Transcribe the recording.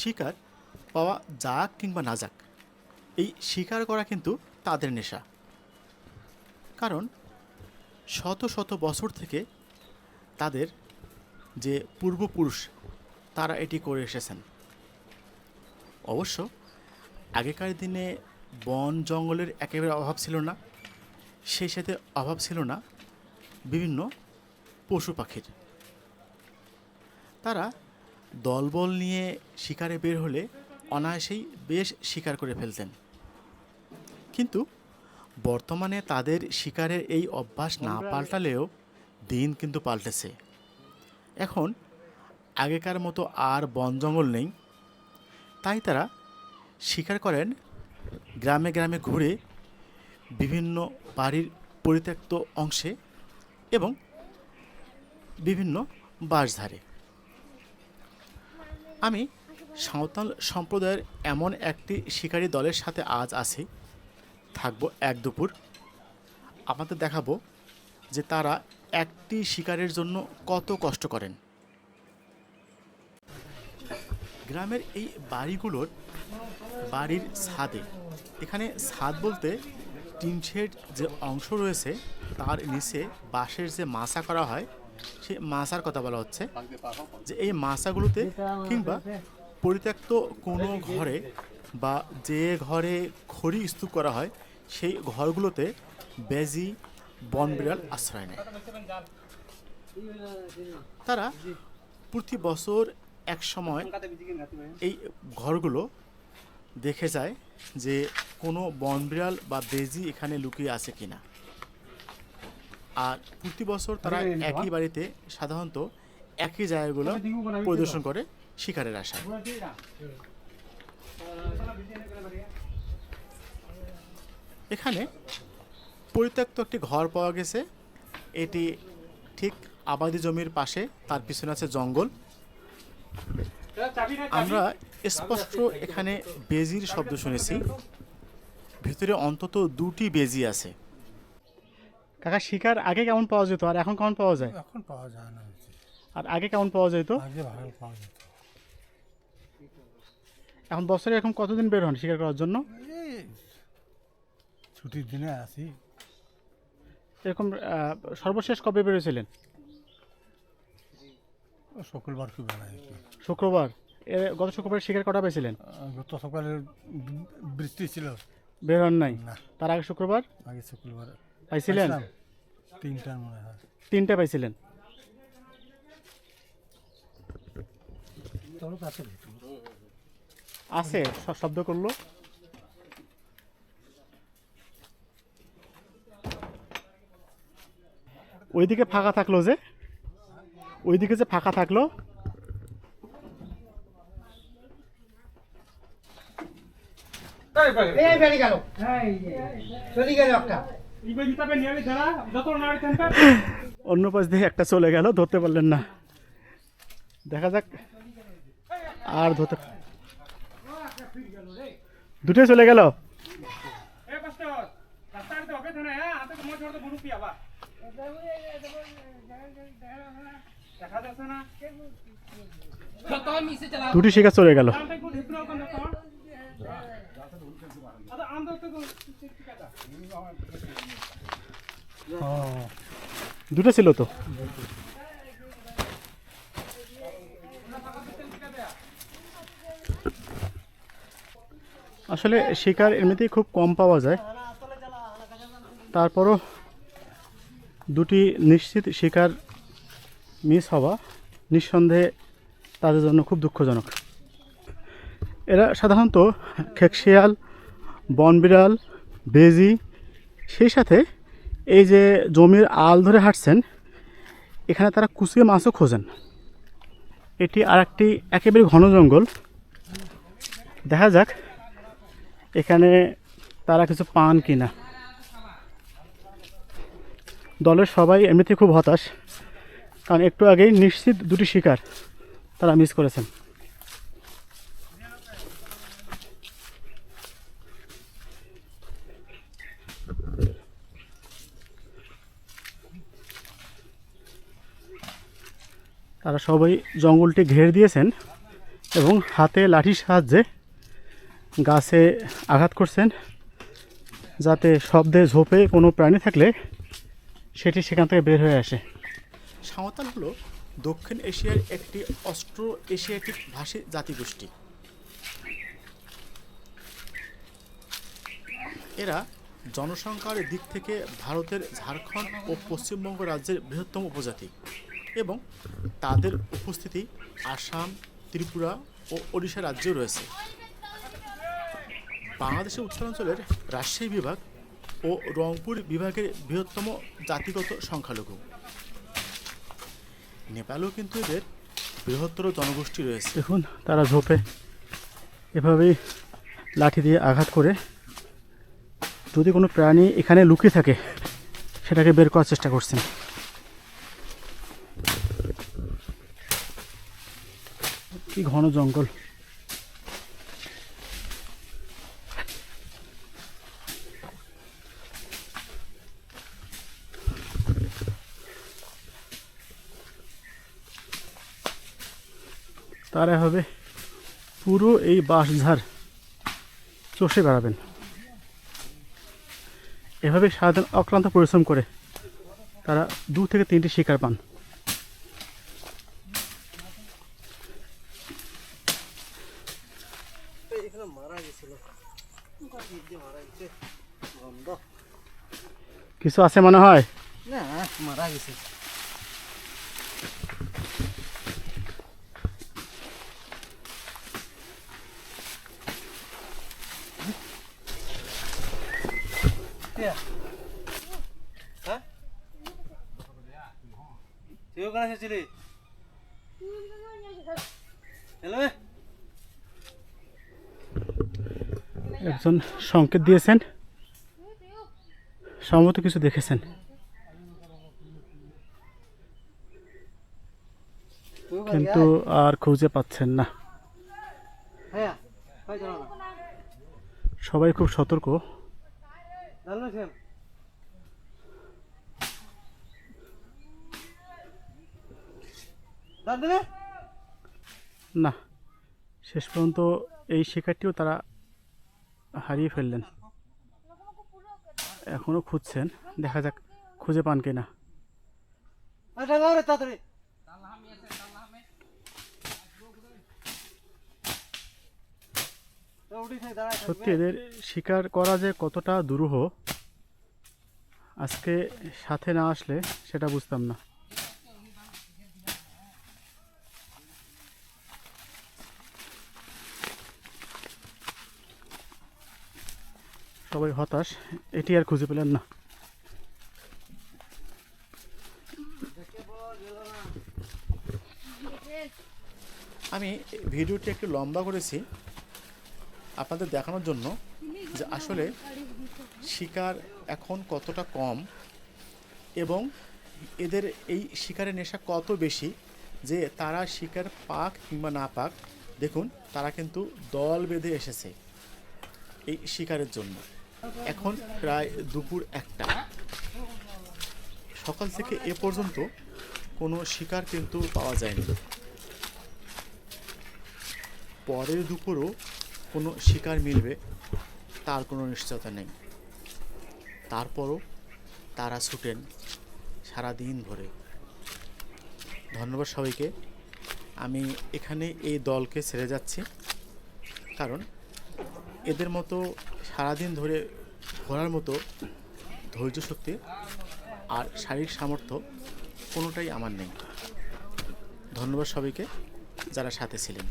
শিকার পাওয়া যাক কিংবা না যাক, এই শিকার করা কিন্তু তাদের নেশা। কারণ শত শত বছর থেকে তাদের যে পূর্বপুরুষ, তারা এটি করে এসেছেন। অবশ্য আগেকার দিনে বন জঙ্গলের একেবারে অভাব ছিল না সেই সাথে অভাব ছিল না বিভিন্ন পশু পাখির। তারা দলবল নিয়ে শিকারে বের হলে অনায়াসেই বেশ শিকার করে ফেলতেন। কিন্তু বর্তমানে তাদের শিকারের এই অভ্যাস না পাল্টালেও দিন কিন্তু পাল্টেছে। এখন আগেকার মতো আর বন জঙ্গল নেই। তাই তারা শিকার করেন গ্রামে গ্রামে ঘুরে বিভিন্ন বাড়ির পরিত্যক্ত অংশে এবং বিভিন্ন বাঁশধারে। আমি সাঁওতাল সম্প্রদায়ের এমন একটি শিকারী দলের সাথে আজ আছি। থাকব এক দুপুর। আমাদের দেখাবো যে তারা একটি শিকারের জন্য কত কষ্ট করেন। গ্রামের এই বাড়িগুলোর বাড়ির ছাদে। এখানে ছাদ বলতে টিন শেড যে অংশ রয়েছে, তার নিচে বাঁশের যে মাছা করা হয় সেই মাচার কথা বলা হচ্ছে যে এই মাচাগুলোতে কিংবা পরিত্যক্ত কোনো ঘরে বা যে ঘরে খড়ি স্তূপ করা হয় সেই ঘরগুলোতে বেজি বন বিড়াল আশ্রয় নেয়। তারা প্রতি বছর এক সময় এই ঘরগুলো দেখে যায় যে কোনো বনবিড়াল বা বেজি এখানে লুকিয়ে আছে কিনা। আর প্রতি বছর তারা একই বাড়িতে সাধারণত একই জায়গাগুলো পরিদর্শন করে শিকারের আশায়। এখানে পরিত্যক্ত একটি ঘর পাওয়া গেছে। এটি ঠিক আবাদি জমির পাশে তার পিছনে আছে জঙ্গল। আমরা স্পষ্ট এখানে বেজির শব্দ শুনেছি। ভিতরে অন্তত দুটি বেজি আছে। কাকা শিকার আগে কেমন পাওয়া যেত আর এখন কেমন পাওয়া যায়? এখন পাওয়া যায় না আর আগে কেমন পাওয়া যেত? আগে ভালো পাওয়া যেত। এখন বছরে এখন কতদিন বের হন শিকার করার জন্য? ছুটির দিনে আসি। এরকম সর্বশেষ কবে বেরোছিলেন শুক্রবার কি কি। শুক্রবার। গত শুক্রবার শিকার কটা পেয়েছিলেন? গত সকালে বৃষ্টি ছিল। বের হন নাই? তার আগে শুক্রবার? আগে শুক্রবার। পাইছিলেন? তিনটার মনে হয় তিনটা পাইছিলেন আছে শব্দ করল ওইদিকে ফাঁকা থাকল যে ওইদিকে যে ফাঁকা থাকল এই গেল চলে গেল একটা অন্য পাশ দিয়ে একটা চলে গেল, ধরতে পারলেন না। দেখা যাক আর ধরতে দুটোই চলে গেল? দুটি শিকার চলে গেল। দুটো ছিল তো? আসলে শিকার এমনিতেই খুব কম পাওয়া যায়। তারপরও দুটি নিশ্চিত শিকার মিস হওয়া নিঃসন্দেহে তাদের জন্য খুব দুঃখজনক। এরা সাধারণত খেকশিয়াল, বনবিড়াল, বেজি, সেই সাথে এই যে জমির আল ধরে হাঁটছেন, এখানে তারা কুচিয়ে মাছও খোঁজেন। এটি আর একটি একেবারে ঘন জঙ্গল। দেখা যাক এখানে তারা কিছু পান কিনা। দলের সবাই এমনিতে খুব হতাশ, কারণ একটু আগেই নিশ্চিত দুটি শিকার তারা মিস করেছেন। তারা সবাই জঙ্গলটি ঘের দিয়েছেন এবং হাতে লাঠির সাহায্যে গাছে আঘাত করছেন যাতে শব্দে ঝোপে কোনো প্রাণী থাকলে সেটি সেখান থেকে বের হয়ে আসে। সাঁওতাল হলো দক্ষিণ এশিয়ার একটি অস্ট্রো এশিয়াটিক ভাষী জাতিগোষ্ঠী। এরা জনসংখ্যার দিক থেকে ভারতের ঝাড়খণ্ড ও পশ্চিমবঙ্গ রাজ্যের বৃহত্তম উপজাতি। এবং তাদের উপস্থিতি আসাম, ত্রিপুরা ও ওড়িশা রাজ্যেও রয়েছে। বাংলাদেশের উত্তরাঞ্চলের রাজশাহী বিভাগ ও রংপুর বিভাগের বৃহত্তম জাতিগত সংখ্যালঘু। নেপালেও কিন্তু এদের বৃহত্তর জনগোষ্ঠী রয়েছে। দেখুন, তারা ঝোপে এভাবেই লাঠি দিয়ে আঘাত করে যদি কোনো প্রাণী এখানে লুকিয়ে থাকে, সেটাকে বের করার চেষ্টা করছেন। কি ঘন জঙ্গল। তারা হবে পুরো এই বাঁশঝাড়। চষে বেড়াবেন। এভাবে সারাদিন অক্লান্ত পরিশ্রম করে তারা দু থেকে তিনটি শিকার পান এখানে মারা গেছিল মারা গেছে গন্ধ কিছু আছে মনে হয়? না মারা গেছে। হ্যাঁ? এসেছিলি? হ্যালো? একজন সংকেত দিয়েছেন। সম্ভবত কিছু দেখেছেন। কিন্তু আর খুঁজে পাচ্ছেন না। হ্যাঁ সবাই খুব সতর্ক। না শেষ পর্যন্ত এই শিকারটিও তারা হারিয়ে ফেললেন। এখনও খুঁজছেন দেখা যাক, খুঁজে পান কিনা। সত্যি, এদের শিকার করা যে কতটা দুরূহ, আজকে সাথে না আসলে সেটা বুঝতাম না সবাই হতাশ, এটি আর খুঁজে পেলেন না। আমি ভিডিওটি একটু লম্বা করেছি, আপনাদের দেখানোর জন্য যে আসলে শিকার এখন কতটা কম এবং এদের এই শিকারের নেশা কত বেশি যে তারা শিকার পাক কিংবা না পাক, দেখুন, তারা কিন্তু দল বেঁধে এসেছে এই শিকারের জন্য। এখন প্রায় দুপুর একটা। সকাল থেকে এ পর্যন্ত কোনো শিকার কিন্তু পাওয়া যায়নি। পরের দুপুরও কোনো শিকার মিলবে, তার কোনো নিশ্চয়তা নেই। তারপরও তারা ছুটেন সারা দিন ভরে ধন্যবাদ সবাইকে। আমি এখানে এই দলকে ছেড়ে যাচ্ছি, কারণ এদের মতো সারাদিন ধরে ঘোরার মতো ধৈর্য শক্তি আর শারীরিক সামর্থ্য কোনোটাই আমার নেই। ধন্যবাদ সবাইকে যারা সাথে ছিলেন।